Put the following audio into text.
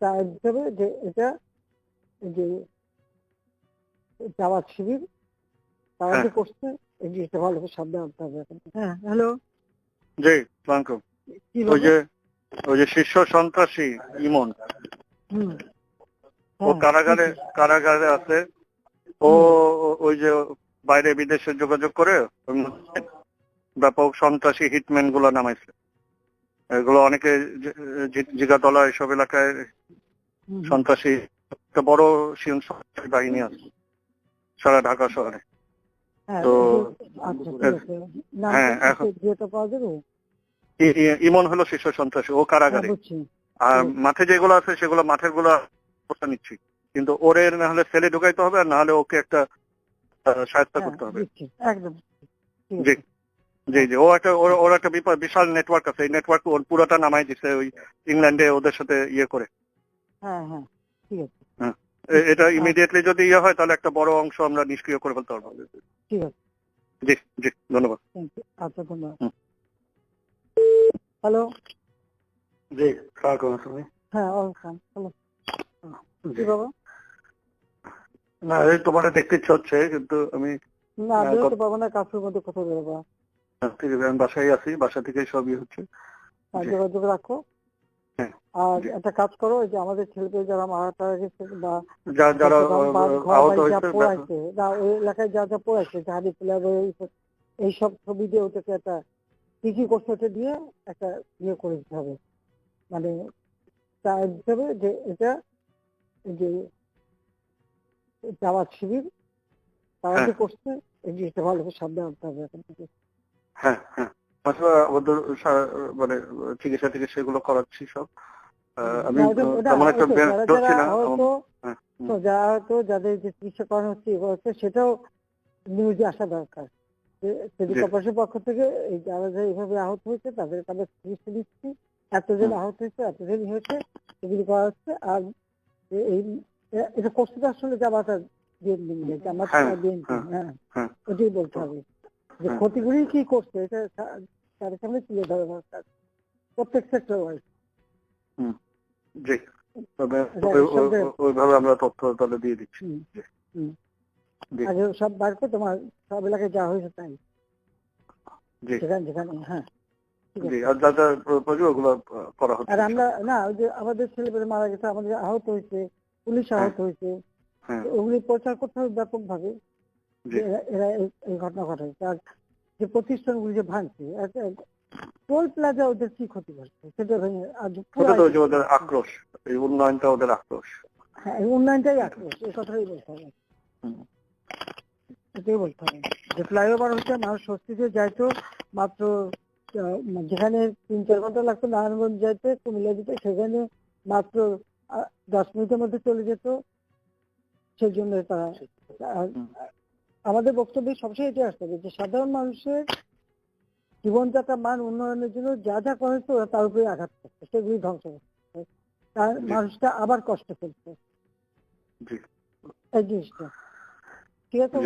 দিতে হবে যে এটা যে জামাত শিবির তারা যে হ্যাঁ। করছে এই জিনিসটা ভালো করে সাবধান হতে হবে হ্যাঁ হ্যালো। জি সালামকুম ওই যে ওই যে শীর্ষ সন্ত্রাসী ইমন ও হ্যাঁ, কারাগারে কারাগারে আছে। ও ও- ওই যে বাইরে বিদেশে যোগাযোগ করে ব্যাপক সন্ত্রাসী হিটম্যানগুলো নামাইছে। এগুলো অনেকে জিগাতলা এসব এলাকায়। সন্ত্রাসী একটা বড় সি- সন্ত্রাসী বাহিনী আছে সারা ঢাকা শহরে। হ্যাঁ, তো, আচ্ছা হ্যাঁ, এখন- ইমন হলো শীর্ষ সন্ত্রাসী ও হ্যাঁ কারাগারে আর মাঠে যেগুলো আছে সেগুলো মাঠেরগুলো নিচ্ছি কিন্তু ওরে না হলে সেলে ঢুকাইতে হবে আর না হলে ওকে একটা সাহায্য হ্যাঁ, করতে হবে। একদম। জি। জি জি। ও একটা ওর ওর একটা বিশাল নেটওয়ার্ক আছে। এই নেটওয়ার্ক ওর পুরোটা নামাই দিছে ওই ইংল্যান্ডে ওদের সাথে ইয়ে করে। হ্যাঁ হ্যাঁ। ঠিক আছে। এ- এটা ইমিডিয়েটলি যদি ইয়ে হয় তাহলে একটা বড় অংশ আমরা নিষ্ক্রিয় করে ফেলতে পারব। ঠিক আছে। জি জি। ধন্যবাদ। আচ্ছা ধন্যবাদ। হ্যালো জি স্বাগত তুমি হ্যাঁ ওয়েলকাম হ্যালো কি বাবা না এই তোমার দেখতে ইচ্ছে হচ্ছে কিন্তু আমি না হ্যাঁ, কত- না কাছের মধ্যে কোথাও বেরোবো আমি বাসায় আছি বাসা থেকেই সবই হচ্ছে। যোগাযোগ রাখো। হ্যাঁ, আর একটা কাজ করো যে আমাদের ছেলেপেলে যারা মারা গেছে বা যারা আহত হয়েছে ওই এলাকায় যা যা পোড়াইছে জাহাদি প্লেয়ার এইসব ছবি দিয়ে ওটাকে একটা কি কি করছে ওটা দিয়ে একটা ইয়ে করে দিতে হবে। মানে চায় দিতে হবে যে এটা যে জামাত শিবির তারা যে হ্যাঁ। করছে এই জিনিসটা ভালো করে সাবধান হতে হবে এখন থেকে। হ্যাঁ হ্যাঁ। আমাদের মানে চিকিৎসা টিকিৎসা এগুলো করাচ্ছি সব। আমি না, তেমন একটা যারা ছিলাম যারা হয়তো হ্যাঁ, তো যারা হয়তো যাদের যে চিকিৎসা করানো হচ্ছে হচ্ছে সেটাও নিউজে আসা দরকার। সিটি জি। পক্ষ থেকে এই যারা যে এইভাবে আহত হয়েছে তাদের তাদের চিকিৎসা দিচ্ছি এতজন আহত হয়েছে এতজন হয়েছে এগুলি করা হচ্ছে। আর এই এটা তো আসলে জামাতা বিএনপি হ্যাঁ, বিএনপি হ্যাঁ, হ্যাঁ। হ্যাঁ। ওটাই বলতে হবে। যে হ্যাঁ। ক্ষতিগুলি কি করছে এটা তাদের সামনে তুলে ধরা দরকার। প্রত্যেক সেক্টর ওয়াইজ জি। তবে ওই- ওইভাবে আমরা তথ্য তাহলে দিয়ে দিচ্ছি। হুম, হুম। সব বার করে তোমার সব এলাকায় যা হয়েছে তাই। জি। যেখানে যেখানে হ্যাঁ। আর আমরা না ওই যে আমাদের ছেলেপেলে মারা গেছে আমাদের আহত হয়েছে পুলিশ আহত হয়েছে। হ্যাঁ। ওগুলি প্রচার করতে হবে ব্যাপক ভাবে এরা এই- ঘটনা ঘটাইছে আর যে প্রতিষ্ঠানগুলি যে ভাঙছে টোল প্লাজা ওদের কি ক্ষতি করছে? সেটা ভেঙে ওদের আক্রোশ এই উন্নয়নটা ওদের আক্রোশ। হ্যাঁ এই উন্নয়নটাই আক্রোশ এই কথাটাই বলতে হবে। এটাই বলতে হবে। যে ফ্লাইওভার হচ্ছে মানুষ স্বস্তিতে যাইতো মাত্র আহ, যেখানে তিন চার ঘণ্টা লাগতো নারায়ণগঞ্জ যাইতে কুমিল্লা যেতে সেখানে মাত্র দশ মিনিটের মধ্যে চলে যেত। সেই জন্য তারা। আমাদের বক্তব্যে সবসময় এটা আসতে হবে যে সাধারণ মানুষের জীবনযাত্রা মান উন্নয়নের জন্য যা যা করা হচ্ছে ওরা তার উপরে আঘাত করছে সেগুলি ধ্বংস করছে। তার মানুষটা আবার কষ্ট ফেলছে এই জিনিসটা। ঠিক আছে